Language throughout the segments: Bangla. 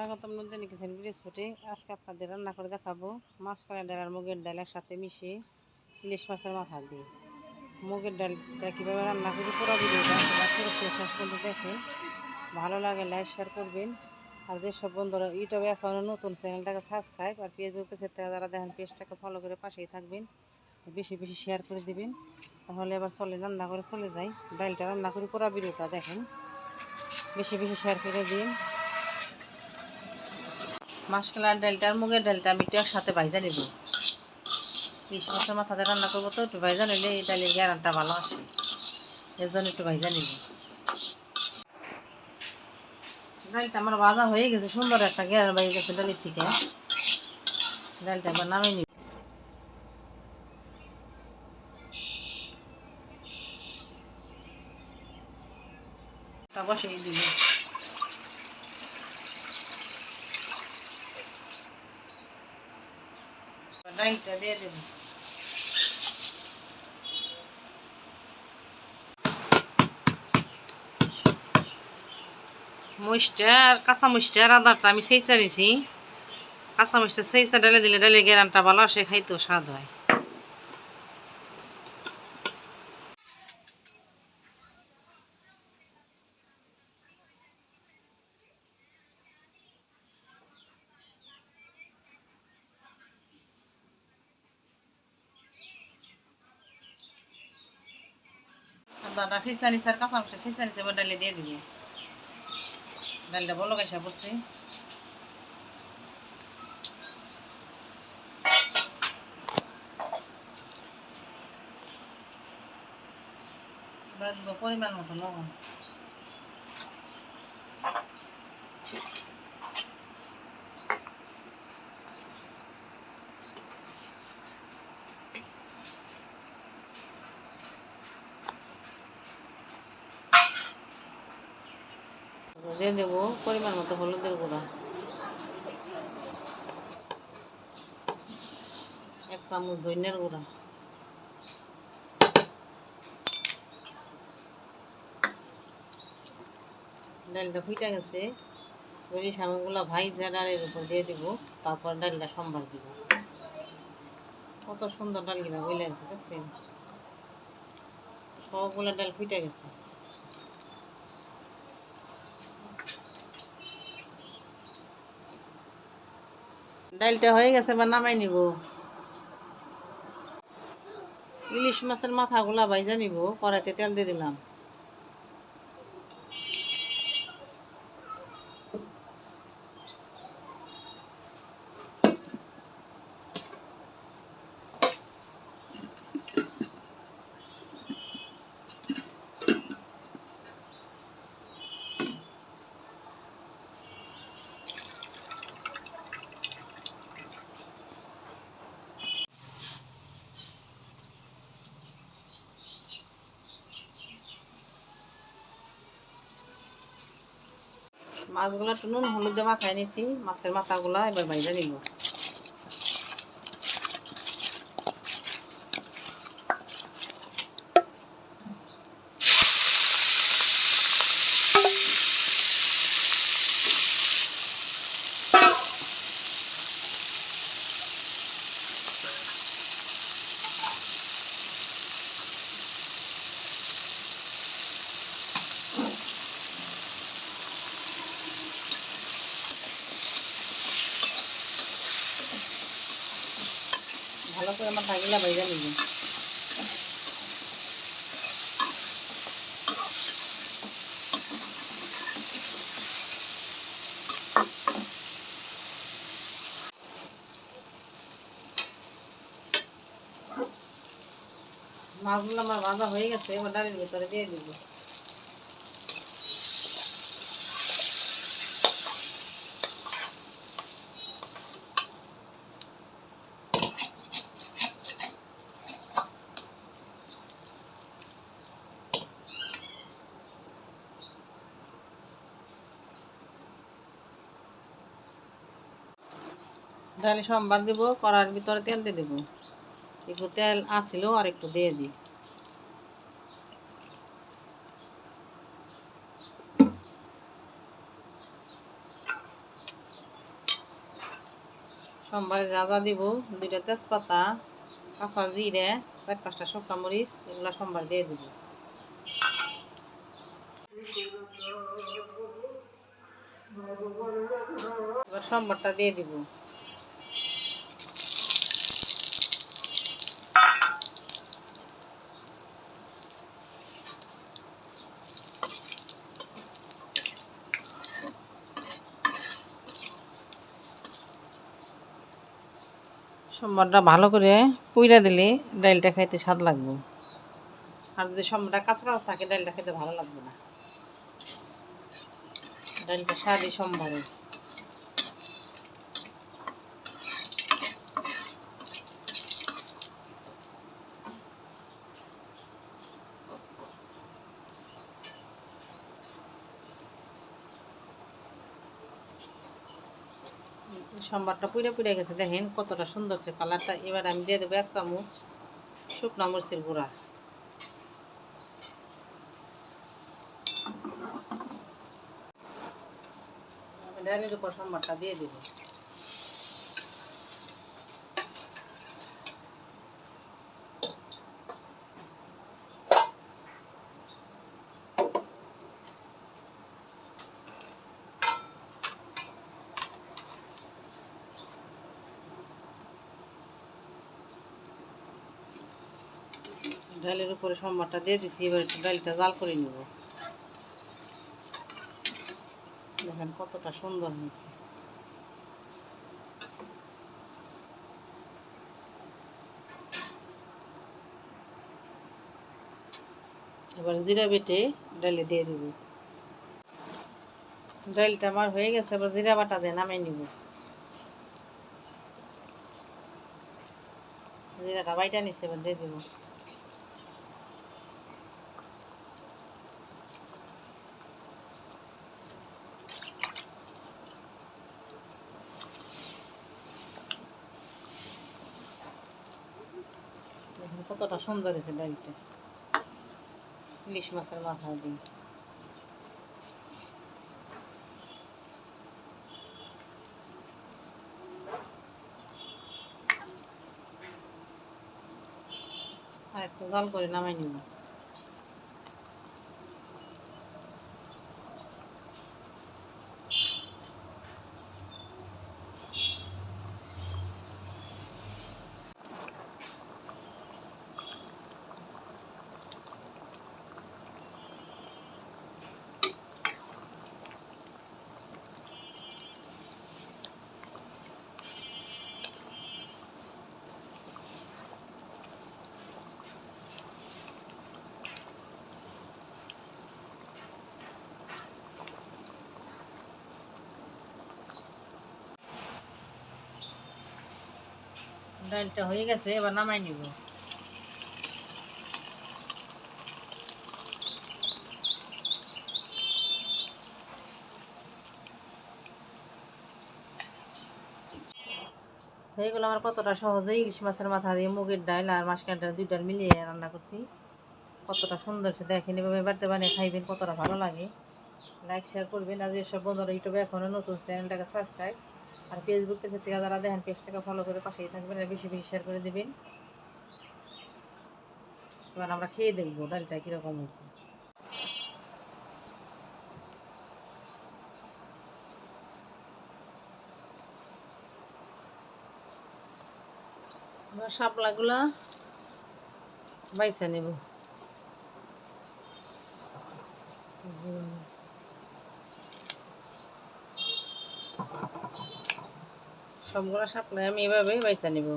স্বাগতম নন্দিনী কিচেন বৃহস্পতি আজকে আপনাদের রান্না করে দেখাবো মাছ ডাল আর মুগের ডাল একসাথে মিশিয়ে ইলিশ মাছের মাথা দিয়ে। মুগের ডালটা কীভাবে রান্না করি পুরো ভিডিওটা দেখেন ভালো লাগে লাইক শেয়ার করবেন। আর যেসব বন্ধুরা ইউটিউবে এখনও নতুন চ্যানেলটাকে সাবস্ক্রাইব আর পেজের পেজের যারা দেখেন পেজটাকে ফলো করে পাশেই থাকবেন। বেশি বেশি শেয়ার করে দিবেন। তাহলে এবার চলে, রান্না করে চলে যাই। ডালটা রান্না করি পুরো ভিডিওটা দেখেন। বেশি বেশি শেয়ার করে দিন। মাসকালার ডালটা আর মুগের ডালটা আমি একটু একসাথে ভাইজা নেব। ইলিশ মাছের মাথাতে রান্না করব তো, একটু ভাইজা নিলে এই ডালের গ্যারানটা ভালো আসে। এর একটু ভাইজা নেব। ডালটা আমার ভাজা হয়ে গেছে, সুন্দর একটা গ্যারান বাইরে গেছে ডালের থেকে। ডালটা আবার নামিয়ে নিব। বসিয়ে দিবি। ডালটা দিয়ে দেবো। কাঁচা মুষ্টা আর আদাটা আমি সেইচা নিছি। কাঁচা সেই সেইচা ডালে দিলে ডালে গেরানটা ভালো, সে খাইতেও স্বাদ হয়। আদাটা নিছি আর কাঁচা মশলা নিছি এবার ডালে দিয়ে দিবি। ডালটা বলো গাইসা পড়ছে পরিমাণ মতো লবণ। দিয়ে দেবো, পরিমাণ মতো হলুদের গুঁড়া। এক চামচ ধনিয়ার গুঁড়া। ডালটা ফুটে গেছে ওই সামনগুলো ভাইজা ডালের উপর দিয়ে দিব, তারপর ডালটা সম্বার দিব। কত সুন্দর ডালগুলা বইলে গেছে, দেখছেন? সবগুলো ডাল ফুটে গেছে। ডালটা হয়ে গেছে বা নামাই নিব। ইলিশ মাছের মাথাগুলা ভাই জানিব কড়াইতে তেল দিয়ে দিলাম। মাছগুলো একটু নুন হলুদ দিয়ে মাখায় নিছি। মাছের মাথাগুলা এবার বাইজা নিব। থাকলে বাইজা নিব মাছগুলো আমার ভাজা হয়ে গেছে এবার ডালের ভিতরে দিয়ে দিব। ডালে সোমবার দিব, কড়ার ভিতরে তেল দিয়ে দেবো। একটু তেল আসছিল আর একটু দিয়ে দিই। সোমবারে যা যা দিব, দুইটা তেজপাতা, কাঁচা জিরে, চার পাঁচটা শুকনো মরিচ, এগুলো সোমবার দিয়ে দিব। এবার সোমবারটা দিয়ে দিব। সোমবারটা ভালো করে পুইরা দিলে ডালটা খাইতে স্বাদ লাগবে। আর যদি সোমবারটা কাঁচা কাঁচা থাকে ডালটা খেতে ভালো লাগবে না। ডালটা স্বাদই সোমবারে। সম্বারটা পুড়ে পুড়ে গেছে। দেখেন কতটা সুন্দর সে কালারটা। এবার আমি দিয়ে দেবো এক চামচ শুকনো মরিচের গুঁড়া। ডালের উপর সম্বারটা দিয়ে দেব। ডালের উপরে সম্বারটা দিয়ে দিছি, এবার একটু ডালটা জাল করে নেব। দেখেন কতটা সুন্দর হয়েছে। এবার জিরা বেটে ডালে দিয়ে দেব। ডালটা আমার হয়ে গেছে, এবার জিরা বাটা দিয়ে নামিয়ে নিব। জিরাটা বাইটা নিছে, এবার দিয়ে দেবো দেখুন কতটা সুন্দর হয়েছে ডালটা ইলিশ মাছের মাথা দিয়ে। আর একটু জাল করে নামাই নিব। ডালটা হয়ে গেছে, এবার নামাই নিব। হয়ে গেলো আমার কতটা সহজে, ইলিশ মাছের মাথা দিয়ে মুগের ডাল আর মাসকার ডাল দুই ডাল মিলিয়ে রান্না করছি। কতটা সুন্দর সে দেখেন, এভাবে বাড়তে বানিয়ে খাইবেন, কতটা ভালো লাগে। লাইক শেয়ার করবেন, আর যেসব বন্ধুরা ইউটিউবে এখনও নতুন, চ্যানেলটাকে সাবস্ক্রাইব আর ফেসবুক পেজের থেকে যারা দেখেন পেজটাকে ফলো করে পাশেই থাকবেন আর বেশি বেশি শেয়ার করে দেবেন। এবার আমরা খেয়ে দেখব ডালটা কীরকম হয়েছে। এবার শাপলাগুলা বাইসা নেব। সবগুলো শাপলাই আমি এভাবে বাইসা নেব।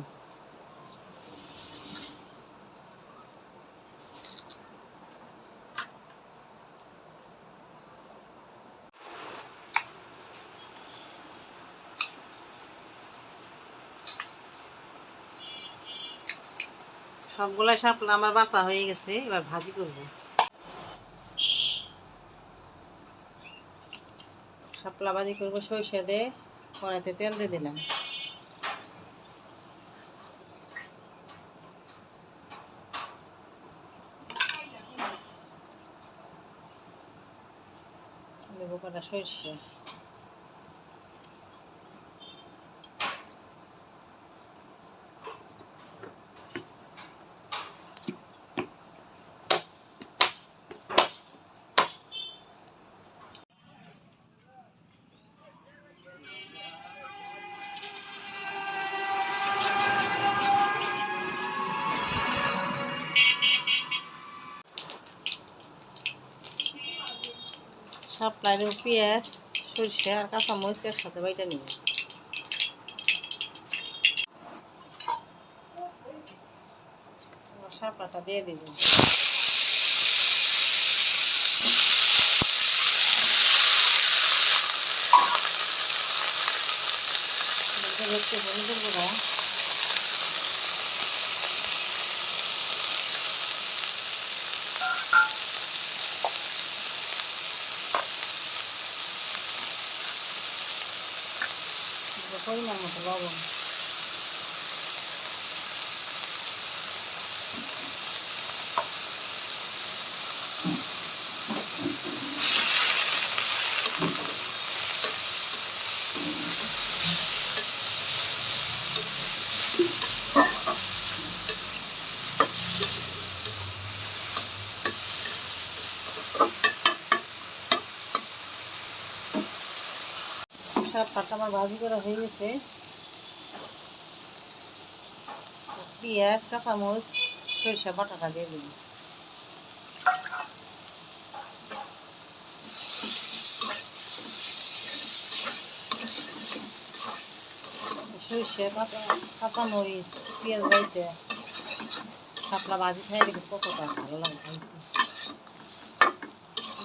সবগুলা শাপলা আমার বাসা হয়ে গেছে, এবার ভাজি করব। শাপলা ভাজি করব সরিষা দিয়ে, কড়াইতে তেল দিয়ে দিলাম। দেবো কটা শাপলার পেঁয়াজ সরষে আর কাঁচামরিচ একসাথে বাইটা নিব। শাপলাটা দিয়ে দিব। একটু হলুদের গুঁড়া পরিমাণ মতো লবণ সাত পাতা আমার ভাজি করা হয়ে গেছে। পেঁয়াজ কাঁচামরিচ সরিষা বাটাটা দিয়ে দিন সরিষা কাঁচা কাঁচামরিচ পেঁয়াজ বাইতে শাপলা ভাজি খাই দেখি কতটা ভালো লাগে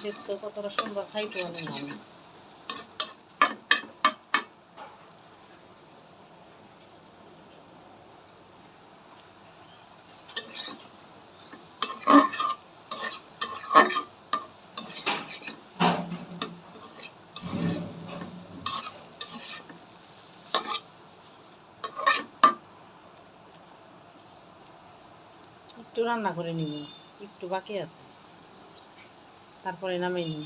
দেখতে কতটা সুন্দর খাইতে অনেক ভালো একটু রান্না করে নিব। একটু বাকি আছে। তারপরে নামিয়ে নিব।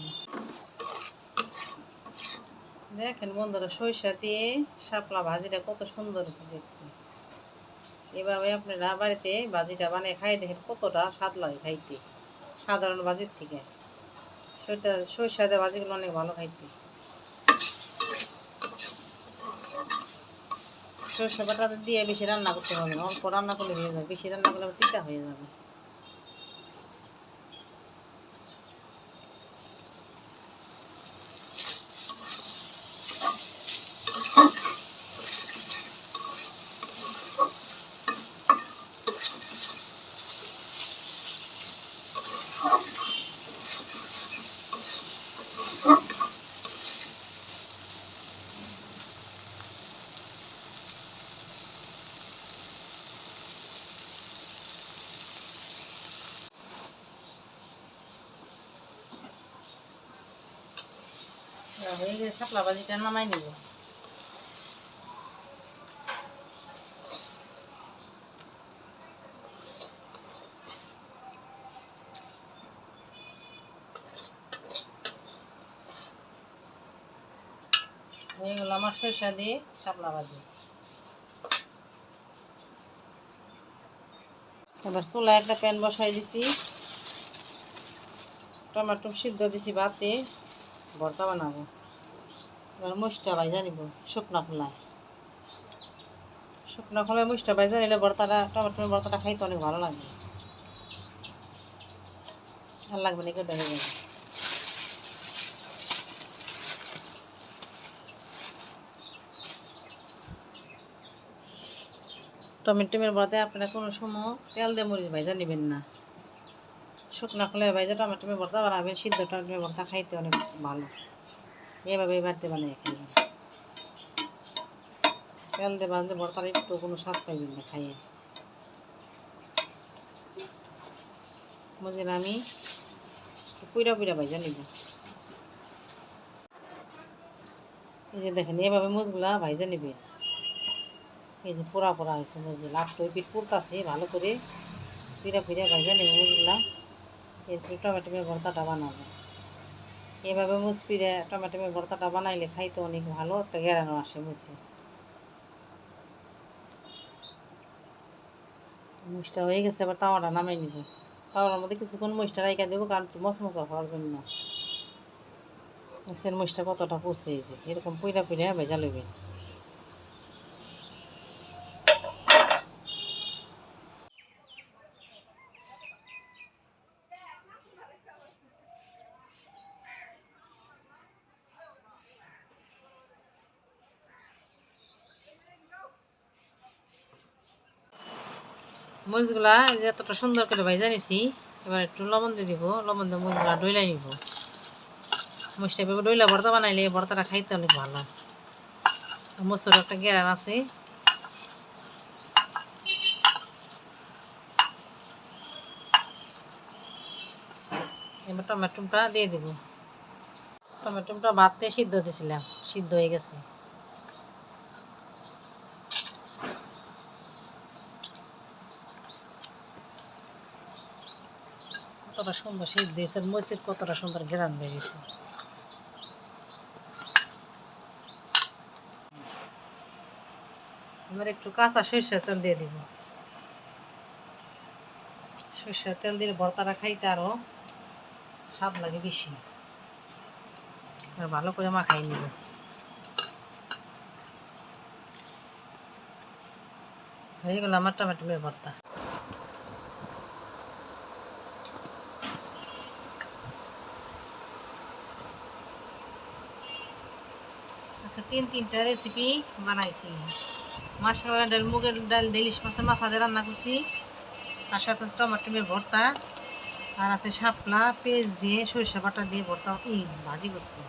দেখেন বন্ধুরা, সরিষা দিয়ে শাপলা ভাজিটা কত সুন্দর হচ্ছে দেখতে। এভাবে আপনারা বাড়িতে ভাজিটা বানিয়ে খাই, দেখেন কতটা স্বাদ লাগে খাইতে। সাধারণ ভাজির থেকে। সরিষা সরিষা দিয়ে ভাজিগুলো অনেক ভালো খাইতে। সরষে সেবাটা দিয়ে বেশি রান্না করতে হবে অল্প রান্না করলে হয়ে যাবে, বেশি রান্না করলে তিতা হয়ে যাবে। হয়ে গেছে শাপলা ভাজিটা নামাই নেব। হয়ে গেল আমার সরষা দিয়ে শাপলা ভাজি। এবার চুলা একটা প্যান বসাই দিছি। টমেটো সিদ্ধ দিছি ভাতে ভর্তা বানাবো। এবার মুসটা বাইজা নিব শুকনা খোলায় শুকনা খোলায় মুসটা বাইজা নিলে ভর্তাটা টমেটোর ভর্তাটা খাইতে অনেক ভালো লাগে। আর লাগবে না, কেটে হয়ে যাবে। টমেটোমের ভর্তায় আপনারা কোনো সময় তেল দিয়ে মরিচ ভাইজা নেবেন না। শুকনা খোলায় ভাইজা টমেটোমের ভর্তা বানাবেন সিদ্ধ টমেটোমের ভর্তা খাইতে অনেক ভালো। এভাবে বাড়িতে খাইবেন তেল দিয়ে বাঁধতে ভর্তার একটু কোনো স্বাদ পাইবেন না খাইয়ে। বুঝলেন আমি? পুইরা পুইরা ভাইজা নিব। এই যে দেখেন, এভাবে মুজগুলা ভাইজা নিবে। এই যে পোড়া পোড়া হয়েছে মুজগুলা। একটু পিঠ পুড়তাছে, ভালো করে পিড়া পিড়া ভাইজা নিব মুজগুলা। এরপরে টমেটোমের ভর্তাটা বানাবো। এভাবে মুসপিরে টমেটোমের ভর্তাটা বানাইলে খাইতে অনেক ভালো, একটা গেরানো আসে মুসি। মুসটা হয়ে গেছে, এবার তাওয়াটা নামাই নিব। তাওয়ার মধ্যে কিছুক্ষণ মুসটা রাইকা দেবো, কারণ মশমশা হওয়ার জন্য। মুসের মুসটা কতটা এই এরকম পুইরা পুইরা ভেজা লইবে মরিচগুলা এতটা সুন্দর করে ভাই জানিছি এবার একটু লবণ দিয়ে দিব। লবণ দিয়ে মরিচগুলা ডইলাই নিব। মরিচটা এভাবে ডইলা ভর্তা বানাইলে ভর্তাটা খাইতে অনেক ভালো মসুর একটা গেরান আছে। এবার টমেটোটা দিয়ে দিব। টমেটোটা ভাত সিদ্ধ দিয়েছিলাম সিদ্ধ হয়ে গেছে। কতটা সুন্দর সিদ্ধ হয়েছে মসজিদ কতটা সুন্দর গ্রান বেরিয়েছে এবার একটু কাঁচা সরিষার তেল দিয়ে দিব। সরিষার তেল দিলে ভর্তাটা খাইতে আরও স্বাদ লাগে বেশি। আর ভালো করে মাখাই নিব। হয়ে গেল আমার টমেটোমের ভর্তা। আচ্ছা তিন তিনটা রেসিপি বানাইছি। মাসালা ডাল মুগের ডাল ডেলিশ মাছের মাথা দিয়ে রান্না করছি। তার সাথে আছে টমেটোমের ভর্তা, আর আছে শাপলা পেঁয়াজ দিয়ে সরিষা বাটা দিয়ে ভর্তা ই ভাজি করছি।